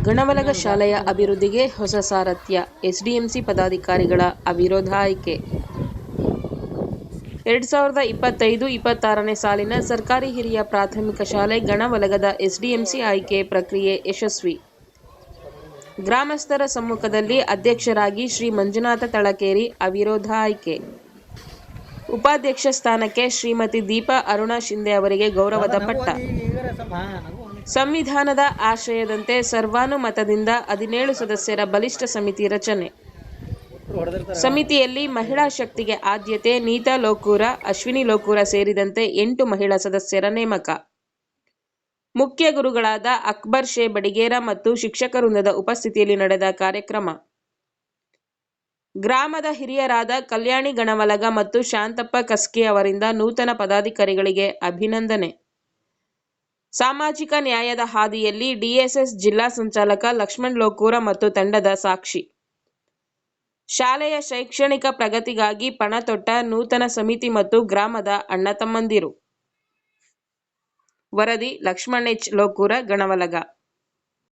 ಗಣವಲಗ ಶಾಲೆಯ ಅಭಿವೃದ್ಧಿಗೆ ಹೊಸ ಸಾರಥ್ಯ, ಎಸ್ಡಿಎಂಸಿ ಪದಾಧಿಕಾರಿಗಳ ಅವಿರೋಧ ಆಯ್ಕೆ. ಎರಡ್ ಸಾವಿರದ ಇಪ್ಪತ್ತೈದು ಇಪ್ಪತ್ತಾರನೇ ಸಾಲಿನ ಸರ್ಕಾರಿ ಹಿರಿಯ ಪ್ರಾಥಮಿಕ ಶಾಲೆ ಗಣವಲಗದ ಎಸ್ಡಿಎಂಸಿ ಆಯ್ಕೆ ಪ್ರಕ್ರಿಯೆ ಯಶಸ್ವಿ. ಗ್ರಾಮಸ್ಥರ ಸಮ್ಮುಖದಲ್ಲಿ ಅಧ್ಯಕ್ಷರಾಗಿ ಶ್ರೀ ಮಂಜುನಾಥ ತಳಕೇರಿ ಅವಿರೋಧ ಆಯ್ಕೆ. ಉಪಾಧ್ಯಕ್ಷ ಸ್ಥಾನಕ್ಕೆ ಶ್ರೀಮತಿ ದೀಪಾ ಅರುಣಾ ಶಿಂದೆ ಅವರಿಗೆ ಗೌರವದ ಪಟ್ಟ. ಸಂವಿಧಾನದ ಆಶಯದಂತೆ ಸರ್ವಾನುಮತದಿಂದ ಹದಿನೇಳು ಸದಸ್ಯರ ಬಲಿಷ್ಠ ಸಮಿತಿ ರಚನೆ. ಸಮಿತಿಯಲ್ಲಿ ಮಹಿಳಾ ಶಕ್ತಿಗೆ ಆದ್ಯತೆ ನೀತಾ ಲೋಕೂರ ಅಶ್ವಿನಿ ಲೋಕೂರ ಸೇರಿದಂತೆ ಎಂಟು ಮಹಿಳಾ ಸದಸ್ಯರ ನೇಮಕ. ಮುಖ್ಯ ಗುರುಗಳಾದ ಅಕ್ಬರ್ ಶೇ ಬಡಿಗೇರ ಮತ್ತು ಶಿಕ್ಷಕ ವೃಂದದ ಉಪಸ್ಥಿತಿಯಲ್ಲಿ ನಡೆದ ಕಾರ್ಯಕ್ರಮ. ಗ್ರಾಮದ ಹಿರಿಯರಾದ ಕಲ್ಯಾಣಿ ಗಣವಲಗ ಮತ್ತು ಶಾಂತಪ್ಪ ಕಸ್ಕೆ ಅವರಿಂದ ನೂತನ ಪದಾಧಿಕಾರಿಗಳಿಗೆ ಅಭಿನಂದನೆ. ಸಾಮಾಜಿಕ ನ್ಯಾಯದ ಹಾದಿಯಲ್ಲಿ ಡಿಎಸ್ಎಸ್ ಜಿಲ್ಲಾ ಸಂಚಾಲಕ ಲಕ್ಷ್ಮಣ್ ಲೋಕೂರ ಮತ್ತು ತಂಡದ ಸಾಕ್ಷಿ. ಶಾಲೆಯ ಶೈಕ್ಷಣಿಕ ಪ್ರಗತಿಗಾಗಿ ಪಣ ತೊಟ್ಟ ನೂತನ ಸಮಿತಿ ಮತ್ತು ಗ್ರಾಮದ ಅಣ್ಣ ತಮ್ಮಂದಿರು. ವರದಿ ಲಕ್ಷ್ಮಣ್ ಎಚ್ ಲೋಕೂರ ಗಣವಲಗ.